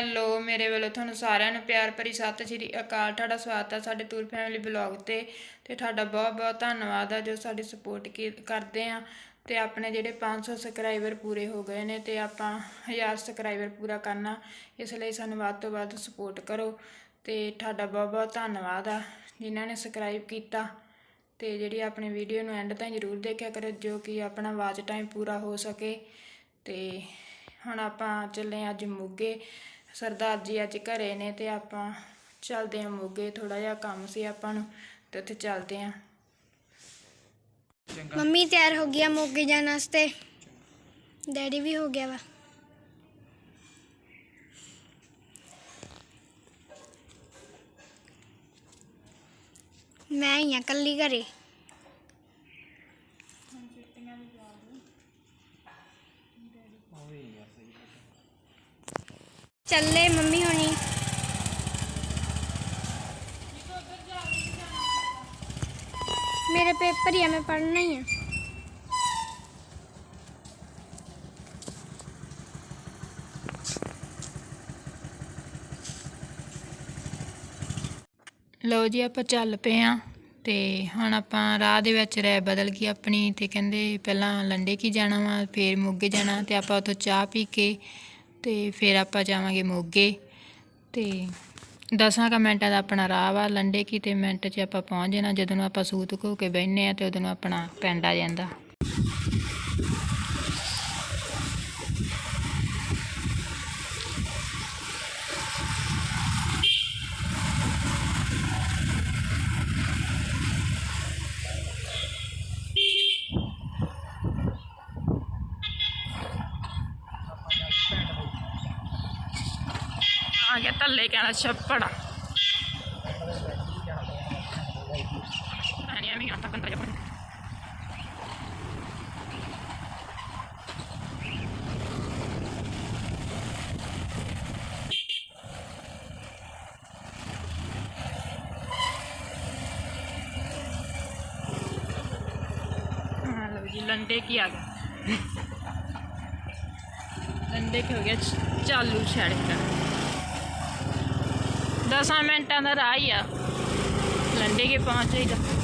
Hello, ਮੇਰੇ ਵੱਲੋਂ ਤੁਹਾਨੂੰ ਸਾਰਿਆਂ ਨੂੰ ਪਿਆਰ ਭਰੀ ਸਤਿ ਸ਼੍ਰੀ ਅਕਾਲ। ਤੁਹਾਡਾ ਸਵਾਗਤ ਹੈ ਸਾਡੇ ਟੂਰ ਫੈਮਿਲੀ ਬਲੌਗ ਤੇ ਤੇ ਤੁਹਾਡਾ ਬਹੁਤ ਬਹੁਤ ਧੰਨਵਾਦ ਆ ਜੋ ਸਾਡੀ ਸਪੋਰਟ ਕਰਦੇ ਆ ਤੇ ਆਪਣੇ ਜਿਹੜੇ 500 ਸਬਸਕ੍ਰਾਈਬਰ ਪੂਰੇ ਹੋ ਗਏ ਨੇ ਤੇ ਆਪਾਂ 1000 ਸਬਸਕ੍ਰਾਈਬਰ ਪੂਰਾ ਕਰਨਾ, ਇਸ ਲਈ ਸਾਨੂੰ ਵੱਧ ਤੋਂ ਵੱਧ ਸਪੋਰਟ ਕਰੋ ਤੇ ਤੁਹਾਡਾ ਬਹੁਤ ਬਹੁਤ ਧੰਨਵਾਦ ਆ ਜਿਨ੍ਹਾਂ ਨੇ ਸਬਸਕ੍ਰਾਈਬ ਕੀਤਾ ਤੇ ਜਿਹੜੀ ਆਪਣੀ ਵੀਡੀਓ ਨੂੰ ਐਂਡ ਤਾਈਂ ਜ਼ਰੂਰ ਦੇਖਿਆ ਕਰੋ ਜੋ ਕਿ ਆਪਣਾ ਵਾਚ ਟਾਈਮ ਪੂਰਾ ਹੋ ਸਕੇ ਤੇ ਹੁਣ ਆਪਾਂ ਚੱਲੇ ਅੱਜ ਮੋਗੇ ਸਰਦਾਰ ਜੀ ਅੱਜ ਘਰੇ ਨੇ ਤੇ ਆਪਾਂ ਚੱਲਦੇ ਹਾਂ ਮੋਗੇ ਥੋੜਾ ਜਿਹਾ ਕੰਮ ਸੀ ਆਪਾਂ ਨੂੰ ਤੇ ਉੱਥੇ ਚੱਲਦੇ ਹਾਂ ਮੰਮੀ ਤਿਆਰ ਹੋ ਗਿਆ ਮੋਗੇ ਜਾਣ ਵਾਸਤੇ। ਡੈਡੀ ਵੀ ਹੋ ਗਿਆ ਵਾ। ਮੈਂ ਹੀ ਆ ਕੱਲੀ ਘਰੇ। ਚੱਲੇ ਮੰਮੀ ਹੋਣੀ। ਮੇਰੇ ਪੇਪਰ ਹੀ ਆ, ਮੈਂ ਪੜ੍ਹਨਾ ਹੀ ਆ। ਲਓ ਜੀ, ਆਪਾਂ ਚੱਲ ਪਏ ਆ ਤੇ ਹੁਣ ਆਪਾਂ ਰਾਹ ਦੇ ਵਿੱਚ ਰਹਿ ਬਦਲ ਗਈ ਆਪਣੀ ਤੇ ਕਹਿੰਦੇ ਪਹਿਲਾਂ ਲੰਡੇ ਕੀ ਜਾਣਾ ਵਾ, ਫੇਰ ਮੋਗੇ ਜਾਣਾ ਤੇ ਆਪਾਂ ਉੱਥੋਂ ਚਾਹ ਪੀ ਕੇ ਤੇ ਫਿਰ ਆਪਾਂ ਜਾਵਾਂਗੇ ਮੋਗੇ ਤੇ ਦਸਾਂ ਕੁ ਮਿੰਟਾਂ ਦਾ ਆਪਣਾ ਰਾਹ ਵਾ ਲੰਡੇ ਕੀ ਤੇ ਮਿੰਟ 'ਚ ਆਪਾਂ ਪਹੁੰਚ ਜਾਣਾ, ਜਦੋਂ ਆਪਾਂ ਸੂਤ ਘੋ ਕੇ ਬਹਿਨੇ ਆ ਤੇ ਉਦੋਂ ਆਪਣਾ ਪਿੰਡ ਆ ਜਾਂਦਾ। हरियाणा अच्छा, छप्पड़ा हाँ, लंडे की आ गया लंडे की हो गया चालू छड़ का। 10 ਮਿੰਟਾਂ ਦਾ ਰਾਹ ਹੀ ਆ। ਲੰਡੇ ਕੇ ਪਹੁੰਚ ਜਾਈਦਾ।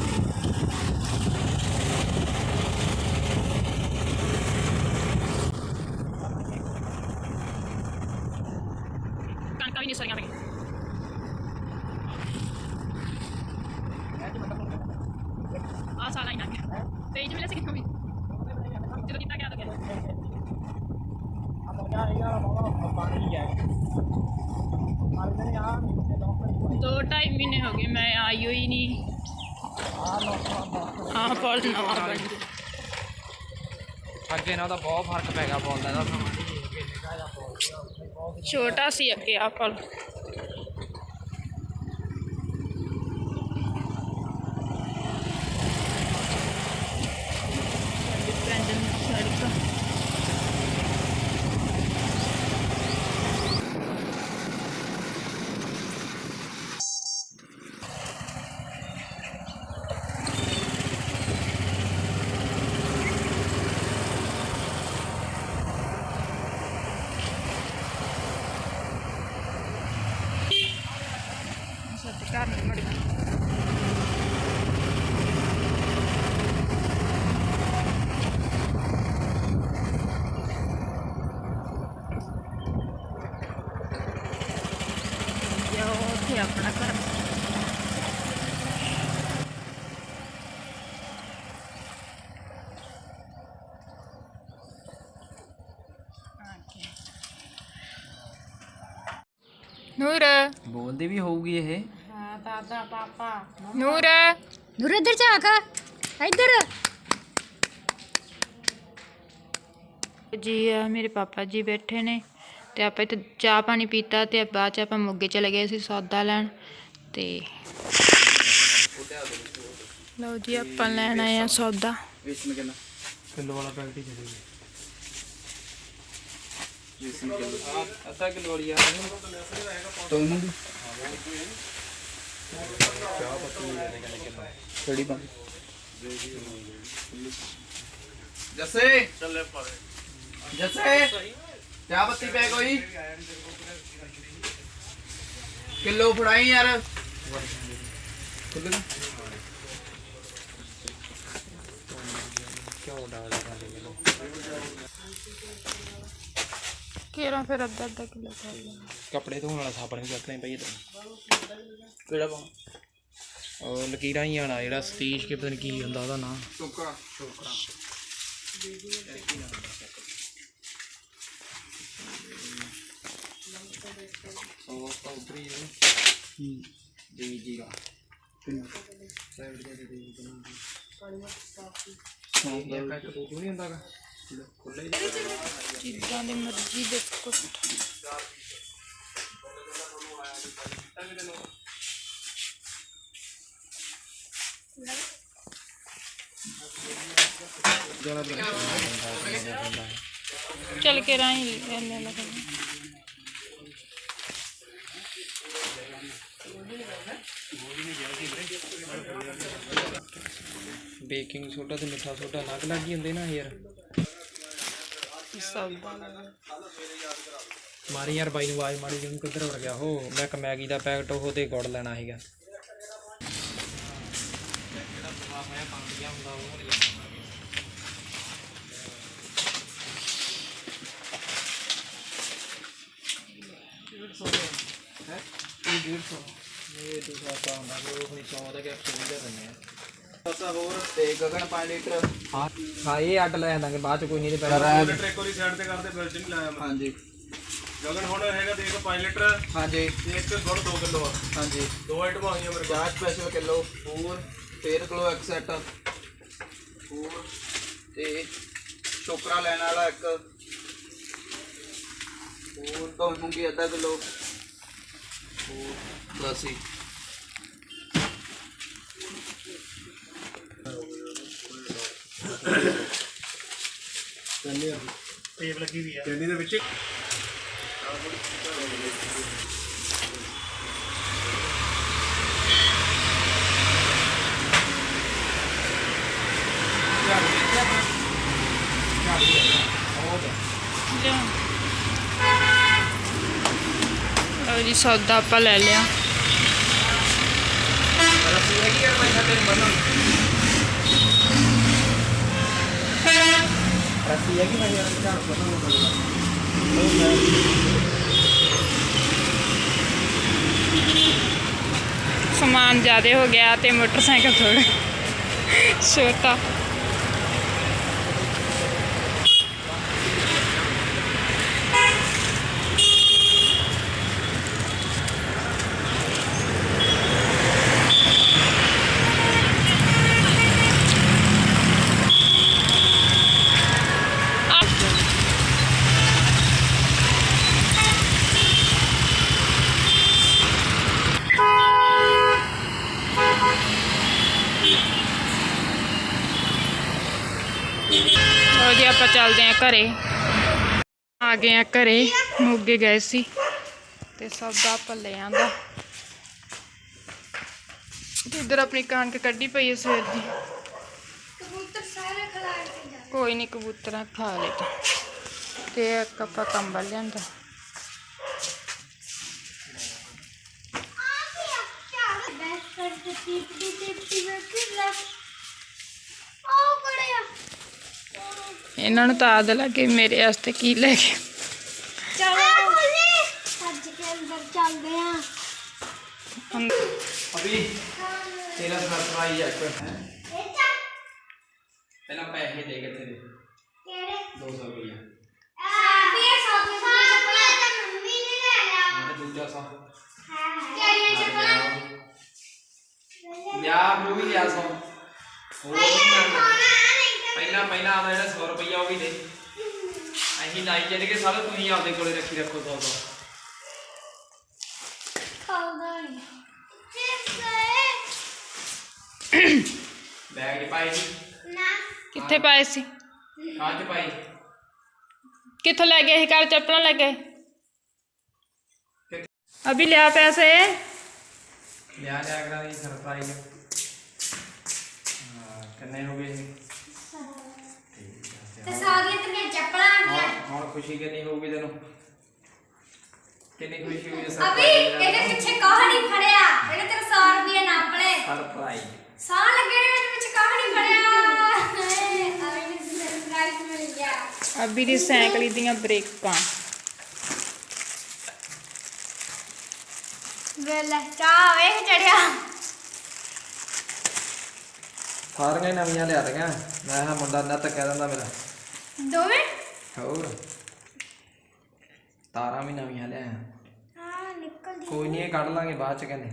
ਹਾਂ ਪੁਲ ਨਵਾਂ ਬਣ ਗਿਆ ਅੱਗੇ ਨਾਲ ਤਾਂ ਬਹੁਤ ਫ਼ਰਕ ਪੈ ਗਿਆ ਬੋਲਦਾ ਇਹਦਾ ਸਮਾਂ। ਛੋਟਾ ਸੀ ਅੱਗੇ ਆ ਪੁਲ ਪਿੰਡ ਦੀ ਸੜਕ ਸਾਡੇ ਘਰ ਨੂੰ ਮੁੜ ਗਿਆ ਜੋ ਉੱਥੇ ਆਪਣਾ ਘਰ ਨੂਰ ਬੋਲਦੀ ਵੀ ਹੋਊਗੀ ਇਹ ਨੂਰ ਨੂਰ ਇੱਧਰ ਝਾਕ ਇੱਧਰ ਜੀ ਆ ਮੇਰੇ ਪਾਪਾ ਜੀ ਬੈਠੇ ਨੇ ਤੇ ਆਪਾਂ ਇੱਥੇ ਚਾਹ ਪਾਣੀ ਪੀਤਾ ਤੇ ਬਾਅਦ ਚ ਆਪਾਂ ਮੋਗੇ ਚਲੇ ਗਏ ਸੀ ਸੌਦਾ ਲੈਣ ਤੇ ਲਓ ਜੀ ਆਪਾਂ ਲੈਣ ਆਏ ਆ ਸੌਦਾ। ਕਿਲੋ ਵਾਲਾ ਪੈਕਟ ਹੀ ਚੱਲੇਗਾ ਵੇਸਨ ਕਿਲੋ ਅੱਧਾ ਕਿਲੋ ਵਾਲੀ ਆ। ਤੁਹਾਨੂੰ ਦੀ। ਚਾਹ ਪੱਤੀ ਲੈਣੇ ਕਿੰਨੇ ਕਿਲੋ? ਕਿਹੜੀ ਬੰਦ? ਜੱਸੇ! ਚੱਲੇ ਪਾਰੇ ਜੱਸੇ! ਚਾਹ ਪੱਤੀ ਪੈ ਕੋਈ ਕਿਲੋ ਫੜਾਈ ਯਾਰ। ਕਿਹੜਾ ਫਿਰ ਅੱਧਾ ਅੱਧਾ ਕਿਲੋ ਕਰ ਕੱਪੜੇ ਧੋਣ ਵਾਲਾ ਸਾਬਣ ਵੀ ਚੱਕਣੇ ਪਈ ਤੇ ਕਿਹੜਾ ਪਾ ਉਹ ਲਕੀਰਾਂ ਹੀ ਆਣਾ ਜਿਹੜਾ ਸਤੀਸ਼ ਕੇ ਪਤਾ ਨਹੀਂ ਕੀ ਹੁੰਦਾ ਉਹਦਾ ਨਾਂ। ਟੋਕਰਾ ਸੌਸ ਤਾਂ ਉਤਰੀ ਹੈ। ਹੂੰ ਜੀ ਜੀਰਾ ਸਾਈਡ ਦੇ ਦੇ ਦੇ ਦਾ ਤੋਂ ਨਹੀਂ ਖੁੱਲੇ ਜਿੱਦਾਂ ਦੀ ਮਰਜ਼ੀ ਦੇਖੋ। ਚੱਲ ਕੇ ਰਾਹੀਂ ਲੱਗਣੇ ਬੇਕਿੰਗ ਸੋਡਾ ਤੇ ਮਿੱਠਾ ਸੋਡਾ ਅਲੱਗ ਅਲੱਗ ਹੀ ਹੁੰਦੇ ਨਾ ਯਾਰ। ਮਾਰੀ ਯਾਰ ਬਾਈ ਨੂੰ ਆਵਾਜ਼ ਮਾਰੀ ਜਿਹਨੂੰ ਕਿੱਧਰ ਵੜ ਗਿਆ? ਹੋ ਮੈਂ ਇੱਕ ਮੈਗੀ ਦਾ ਪੈਕਟ ਉਹ ਤੇ ਗੁੜ ਲੈਣਾ ਸੀਗਾ। ਇਹ ਦੂਸਰਾ ਪਾ ਹੁੰਦਾ ਫਿਰ ਉਹ ਨਹੀਂ 100 ਦਾ ਕੈਪਸੂਲ ਦੇ ਦਿੰਦੇ ਆ। ਸਸਾ ਹੋਰ ਤੇ ਗਗਨ 5 ਲੀਟਰ। ਹਾਂ। ਹਾਂ ਇਹ ਅੱਡ ਲੈ ਜਾਂਦਾਂਗੇ ਬਾਅਦ ਚ ਕੋਈ ਨਹੀਂ ਤੇ ਰੈਬ ਇੱਕ ਵਾਰੀ ਸਾਈਡ ਤੇ ਕਰਦੇ ਬਿਲ ਚ ਨਹੀਂ ਲਾਇਆ ਮੈਂ। ਹਾਂਜੀ। ਗਗਨ ਹੁਣ ਹੈਗਾ ਦੇਖ 5 ਲੀਟਰ। ਹਾਂਜੀ। ਤੇ ਇੱਕ ਗੁੜ 2 ਕਿਲੋ ਆ। ਹਾਂਜੀ। ਦੋ ਆਈਟਮਾਂ ਆਈਆਂ ਮੇਰੇ ਕੋਲ। ਚਾਹ ਸਪੈਸ਼ਲ ਕਿਲੋ ਹੋਰ 13 ਕਿਲੋ ਇੱਕ ਸੈਟ ਹੋਰ ਤੇ ਸ਼ੋਕਰਾ ਲੈਣ ਵਾਲਾ ਇੱਕ। ਹੋਰ ਤੋਂ ਮੂੰਗੀ ਅੱਧਾ ਕਿਲੋ? ਹੋਰ ਲਸੀ ਟੇਪ ਲੱਗੀ ਵੀ ਆ। ਚੰਨੀ ਦੇ ਵਿੱਚ। ਲਿਆ ਲਓ ਜੀ ਸੌਦਾ ਆਪਾਂ ਲੈ ਲਿਆ। ਰੱਸੀ ਹੈ ਕਿ ਮੈਂ ਯਾਰ ਝਾੜ ਬੰਨ੍ਹਣਾ ਸਮਾਨ ਜ਼ਿਆਦਾ ਹੋ ਗਿਆ ਤੇ ਮੋਟਰਸਾਈਕਲ ਥੋੜਾ ਛੋਟਾ ਚਲੋ ਜੀ ਆਪਾਂ ਚੱਲਦੇ ਆਂ ਘਰੇ। ਆ ਗਏ ਆ ਘਰੇ ਮੋਗੇ ਗਏ ਸੀ ਤੇ ਸੌਦਾ ਆਪਾਂ ਲੈ ਆਂਦਾ। ਇੱਧਰ ਆਪਣੀ ਕਣਕ ਕੱਢੀ ਪਈ ਹੈ ਸਵੇਰ ਦੀ। ਕਬੂਤਰ ਸਾਰੇ ਖਿਲਾੜ ਕੇ ਜਾ ਕੋਈ ਨਹੀਂ ਕਬੂਤਰਾਂ ਖਾ ਲੇ ਤੇ। ਇੱਕ ਆਪਾਂ ਕੰਬਲ ਲਿਆਂਦਾ। ਆ ਗਿਆ। ਚਾਲ ਬੈਸ ਕਰ ਤੇ ਟੀਪ ਦੀ ਟੀਪ ਦੀ ਵੇਖੀ ਲੈ ਆਹ ਕੜਿਆ ਇਹਨਾਂ ਨੂੰ ਤਾਂ ਆਦ ਲੱਗੇ ਮੇਰੇ ਵਾਸਤੇ ਕੀ ਲੈ ਕੇ ਚਲੋ ਅੱਜ ਕੇ ਅੰਦਰ ਚੱਲਦੇ ਆ ਹੁਣ ਅਭੀ ਤੇਰਾ ਸਰਪ੍ਰਾਈਜ਼ ਹੈ ਇੱਕ ਇਹ ਚਾ ਪਹਿਲਾਂ ਪੈਸੇ ਦੇ ਕੇ ਤੇਰੇ ਕਿਹੜੇ 200 ਰੁਪਇਆ ਆ ਵੀ ਸਾਥ ਸਾਥ ਤਾਂ ਮੰਮੀ ਨੇ ਲੈ ਲਿਆ ਮੈਂ ਦੂਜਾ ਸੌ ਕਿਹੜੀ ਚੱਪਲਾਂ ਲਿਆ ਉਹ ਵੀ ਲਿਆ ਸੌ ਹੋਰ ਨਹੀਂ ਕਰਨਾ। ਪਹਿਲਾਂ ਪਹਿਲਾਂ ਆਦਾ ਜਿਹੜਾ 100 ਰੁਪਇਆ ਉਹ ਵੀ ਦੇ। ਅਸੀਂ ਲਾਈ ਚੱਲ ਕੇ ਸਾਰਾ ਤੁਸੀਂ ਆਪਦੇ ਕੋਲੇ ਰੱਖੀ ਰੱਖੋ 100 100 ਖਾਉਂਦਾ ਨਹੀਂ ਚਿਪਸ ਬੈਗ 'ਚ ਪਾਈ ਸੀ। ਨਾ। ਕਿੱਥੇ ਪਾਏ ਸੀ? ਕਾਹ 'ਚ ਪਾਈ ਕਿੱਥੋਂ ਲੈ ਗਏ ਸੀ? ਕੱਲ ਚੱਪਲਾਂ ਲੈ ਗਏ? ਅਭੀ ਲਿਆ ਪੈਸੇ? ਲਿਆ ਲਿਆ ਕਰਾ ਦੀ ਸਰਪ੍ਰਾਈਜ਼ ਹਾਂ ਕਿੰਨੇ ਹੋ ਗਏ ਸੀ? ਠੀਕ ਹੈ ਤੇ ਸਾਰੀਆਂ ਤੇਰੀਆਂ ਚੱਪਲਾਂ ਆ ਗਈਆਂ। ਹੁਣ ਹੁਣ ਖੁਸ਼ੀ ਕਿੰਨੀ ਹੋਊਗੀ ਤੈਨੂੰ? ਕਿੰਨੀ ਖੁਸ਼ੀ ਹੋਈ ਇਸ ਅਭੀ ਇਹਦੇ ਪਿੱਛੇ ਕਾਹ ਨਹੀਂ ਫੜਿਆ? ਇਹਨੇ ਤੇਰਾ 100 ਰੁਪਏ ਨਾਪ ਲੈ ਸਰਪ੍ਰਾਈਜ਼ ਸਾਹ ਲੱਗੇ ਨੇ ਇਹਦੇ ਵਿੱਚ ਕਾਹ ਨਹੀਂ ਫੜਿਆ? ਅਭੀ ਮੈਨੂੰ ਸਰਪ੍ਰਾਈਜ਼ ਮਿਲ ਗਿਆ ਅਬੀ ਦੀ ਸਾਈਕਲ ਦੀਆਂ ਬ੍ਰੇਕਾਂ। ਵੇਲੇ ਚਾਹ ਵੇਖ ਚੜਿਆ। ਸਾਰੀਆਂ ਹੀ ਨਵੀਆਂ ਲਿਆ ਦਈਆਂ ਮੈਂ ਹਾਂ ਮੁੰਡਾ ਨਾ ਤਾਂ ਕਹਿ ਦਿੰਦਾ ਮੇਰਾ। ਦੋਵੇਂ? ਹੋਰ। ਤਾਰਾਂ ਵੀ ਨਵੀਆਂ ਲਿਆ ਹਾਂ ਨਿਕਲ ਕੋਈ ਨਹੀਂ ਇਹ ਕੱਢ ਲਾਂਗੇ ਬਾਅਦ ਚ ਕਹਿੰਦੇ।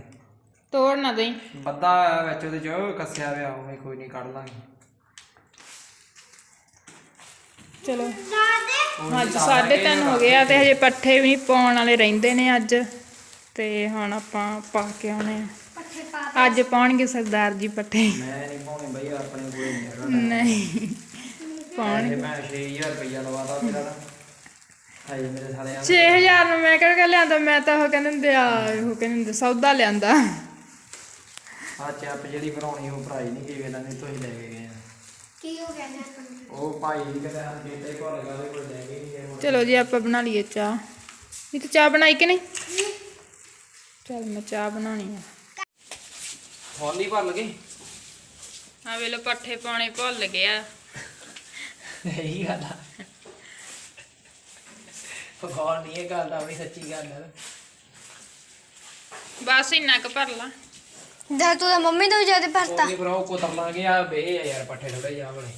ਤੋੜ ਨਾ ਦੇਈ। ਬੱਦਾ ਹੋਇਆ ਵਿੱਚ ਉਹਦੇ ਚ ਉਹ ਕੱਸਿਆ ਹੋਇਆ ਉਵੇਂ ਕੋਈ ਨਹੀਂ ਕੱਢ ਲਾਂਗੇ। ਚਲੋ। ਅੱਜ 3:30 ਹੋ ਗਏ ਆ ਤੇ ਹਜੇ ਪੱਠੇ ਵੀ ਪਾਉਣ ਵਾਲੇ ਰਹਿੰਦੇ ਨੇ ਅੱਜ। ਤੇ ਹੁਣ ਆਪਾਂ ਪਾ ਕੇ ਆਉਣੇ ਆ। ਪੱਠੇ ਪਾ ਅੱਜ ਪਾਉਣਗੇ ਸਰਦਾਰ ਜੀ ਪੱਠੇ। ਮੈਂ ਨਹੀਂ ਪਾਉਣੇ ਬਈ ਆਪਣੇ ਕੋਲ ਨਹੀਂ ਹੈਗਾ। ਨਹੀਂ। ਮੈਂ 6000 ਰੁਪਇਆ ਲਵਾਦਾ ਮੇਰਾ ਨਾ ਹਾਏ ਮੇਰੇ ਸਾਲੇ ਆ 6000 ਨੂੰ ਮੈਂ ਕਿਹੜਾ ਲਿਆਂਦਾ? ਮੈਂ ਤਾਂ ਉਹ ਕਹਿੰਦੇ ਹੁੰਦੇ ਆ ਉਹ ਕਹਿੰਦੇ ਹੁੰਦੇ ਸੌਦਾ ਲਿਆਂਦਾ। ਆ ਚੱਪ ਜਿਹੜੀ ਬਣਾਉਣੀ ਉਹ ਭਰਾਈ ਨਹੀਂ ਗਈ ਵੇਲਾ ਨਹੀਂ ਤੁਸੀਂ ਲੈ ਕੇ ਗਏ ਆ। ਕੀ ਹੋ ਗਿਆ ਨਾ ਉਹ ਭਾਈ ਕਹਿੰਦਾ ਹਾਂ ਬੇਟੇ ਕੋਲ ਲਗਾ ਦੇ ਕੋਈ ਲੈ ਕੇ ਨਹੀਂ ਗਏ ਚਲੋ ਜੀ ਆਪਾਂ ਬਣਾ ਲਈਏ ਚਾਹ। ਇਹ ਤਾਂ ਚਾਹ ਬਣਾਈ ਕਿ ਨਹੀਂ? ਚਲ ਮੈਂ ਚਾਹ ਬਣਾਉਣੀ ਆ। ਹੌਲੀ ਭਰ ਲਗੇ ਆ ਵੇਲੋ ਪੱਠੇ ਪਾਉਣੇ ਭੁੱਲ ਗਿਆ ਇਹੀ ਗੱਲ ਆ। ਫਗੌਰ ਨਹੀਂ ਇਹ ਗੱਲ ਦਾ ਵੀ ਸੱਚੀ ਗੱਲ ਆ। ਬਸ ਇੰਨਾ ਕੁ ਭਰ ਲਾ। ਜਦ ਤੂੰ ਤਾਂ ਮੰਮੀ ਤੋਂ ਵੀ ਜ਼ਿਆਦਾ ਭਰਤਾ। ਕੋਈ ਬਰੋ ਕੋ ਲਾਂਗੇ ਆ ਬੇ ਆ ਯਾਰ ਪੱਠੇ ਥੋੜੇ ਜਿਹਾ ਵਾਲੇ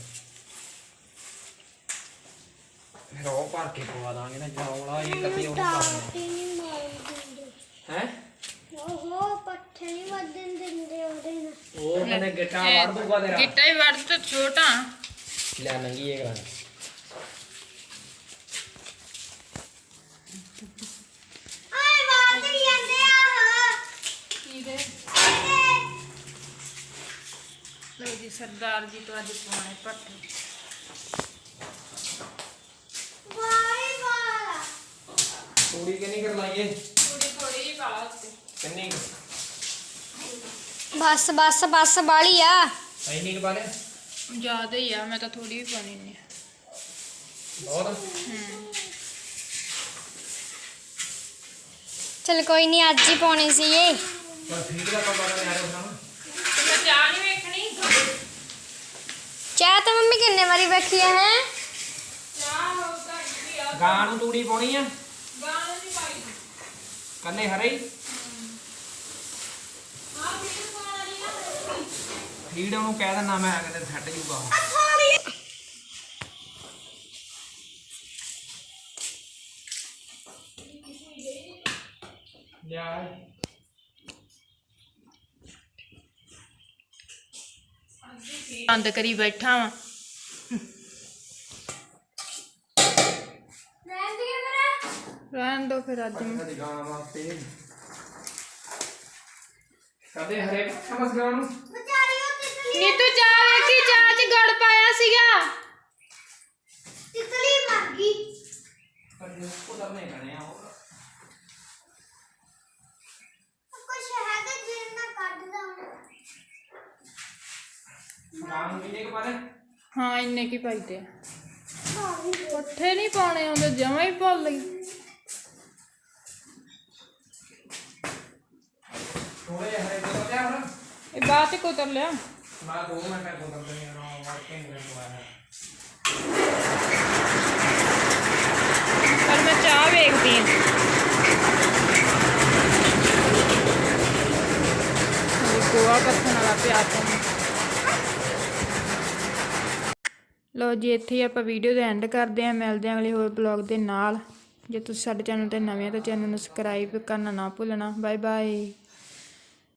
ਫਿਰ ਉਹ ਭਰ ਕੇ ਪਵਾ ਦਾਂਗੇ ਨਾ ਜੌਲਾ ਇਹ ਕੱਤੀ ਉਹਨੂੰ ਪਾ ਹੈ? ਓਹੋ ਪੱਠੇ ਨਹੀਂ ਵੱਧਣ ਦਿੰਦੇ ਉਹਦੇ ਨਾਲ। ਉਹ ਕਹਿੰਦੇ ਗਿੱਟਾ ਵੜ ਦੂਗਾ ਤੇਰਾ। ਗਿੱਟਾ ਹੀ ਵੜ ਤੇ ਛੋਟਾ। ਲੈ ਨੰਗੀ ਇਹ ਕਰਾਂ ਓਏ ਵਾਲ ਤੇ ਜਾਂਦੇ ਆ ਕੀ ਦੇ ਲੋ ਜੀ ਸਰਦਾਰ ਜੀ ਤੋਂ ਅੱਜ ਪਾਉਣੇ ਪੱਠੇ ਵਾਈ ਵਾਲਾ ਥੋੜੀ ਕਿੰਨੀ ਕਰ ਲਾਈਏ ਥੋੜੀ ਥੋੜੀ ਜਿਹੀ ਪਾ ਲਾ ਉੱਤੇ ਕਿੰਨੀ ਕੁ? ਬਸ ਬਸ ਬਸ ਬਾਲੀ ਆ ਇੰਨੀ ਕੁ ਪਾ ਲਿਆ ਜ਼ਿਆਦਾ ਹੀ ਆ ਮੈਂ ਤਾਂ ਥੋੜੀ ਵੀ ਪਾਉਣੀ ਨਹੀਂ ਬਹੁਤ ਚਲ ਕੋਈ ਨਹੀਂ ਅੱਜ ਹੀ ਪਾਉਣੀ ਸੀ ਇਹ। ਪਰ ਦਾ ਮੈਂ ਚਾਹ ਨਹੀਂ ਵੇਖਣੀ। ਚਾਹ ਤਾਂ ਮੰਮੀ ਕਿੰਨੇ ਵਾਰੀ ਵੇਖੀ ਹੈ? ਚਾਹ ਆ। ਗਾਂ ਨੂੰ ਤੂੜੀ ਪਾਉਣੀ ਆ? ਗਾਣਾ ਨਹੀਂ ਪਾਈ। ਕੱਲੇ ਹਰੇ ਹੀ ਆ ਵੀਡੀਓ ਪਾਉਣ ਵਾਲੀ ਨਾ ਫੀਡ ਉਹਨੂੰ ਕਹਿ ਦਿੰਦਾ ਮੈਂ ਕਿਤੇ ਸੈੱਟ ਜੂਗਾ। ਉਹ। ਲਿਆ ਬੰਦ ਕਰੀ ਬੈਠਾ ਵਾਂ। ਰਹਿਣ ਦੋ ਫਿਰ। ਅੱਜ ਮੈਂ ਕਦੀ ਹਰੇ ਉਹ ਤਿਤਲੀ ਨੀ ਤੂੰ ਚਾਹ ਵੇਖੀ ਚਾਹ ਚ ਗੜ ਪਾਇਆ ਸੀਗਾ ਤਿਤਲੀ ਮਰ ਗਈ ਪਰ ਉਹਦਾ ਨਹੀਂ ਕਰਨੇ ਆ ਕੁਛ ਹੈਗਾ ਜਿਹਨਾਂ ਨਾਲ ਕੱਢਦਾ ਹੁਣ ਗਾਂ ਨੂੰ ਕਿੰਨੇ ਕੁ ਪਾ ਲੈ ਹਾਂ ਇੰਨੇ ਕੀ ਪਾਈਦੇ ਆ ਪੱਠੇ ਨਹੀਂ ਪਾਉਣੇ ਆਉਂਦੇ ਜਮਾਂ ਹੀ ਭੁੱਲ ਗਈ ਥੋੜੇ ਜਿਹੇ ਹਰੇ ਬੋਤਲ ਲਿਆ ਹੁਣ ਇਹ ਬਾਅਦ ਚ ਕੁਤਰ ਲਿਆ ਮੈਂ ਦੋ ਮਿੰਟ ਤੱਕ ਬੋਤਲ ਦੇ ਨਾ ਵਾਰ ਕੇ ਨਹੀਂ ਲਵਾਇਆ ਪਰ ਮੈਂ ਚਾਹ ਵੇਖਦੀ ਆ ਗੋਆ ਪੱਥਣ ਵਾਲਾ ਪਿਆ ਤਾਂ ਲੋ ਜੀ, ਇੱਥੇ ਹੀ ਆਪਾਂ ਵੀਡੀਓ ਦਾ ਐਂਡ ਕਰਦੇ ਹਾਂ। ਮਿਲਦੇ ਹਾਂ ਅਗਲੇ ਹੋਰ ਬਲੌਗ ਦੇ ਨਾਲ। ਜੇ ਤੁਸੀਂ ਸਾਡੇ ਚੈਨਲ ਤੇ ਨਵੇਂ ਹੋ ਤਾਂ ਚੈਨਲ ਨੂੰ ਸਬਸਕ੍ਰਾਈਬ ਕਰਨਾ ਨਾ ਭੁੱਲਣਾ। Bye bye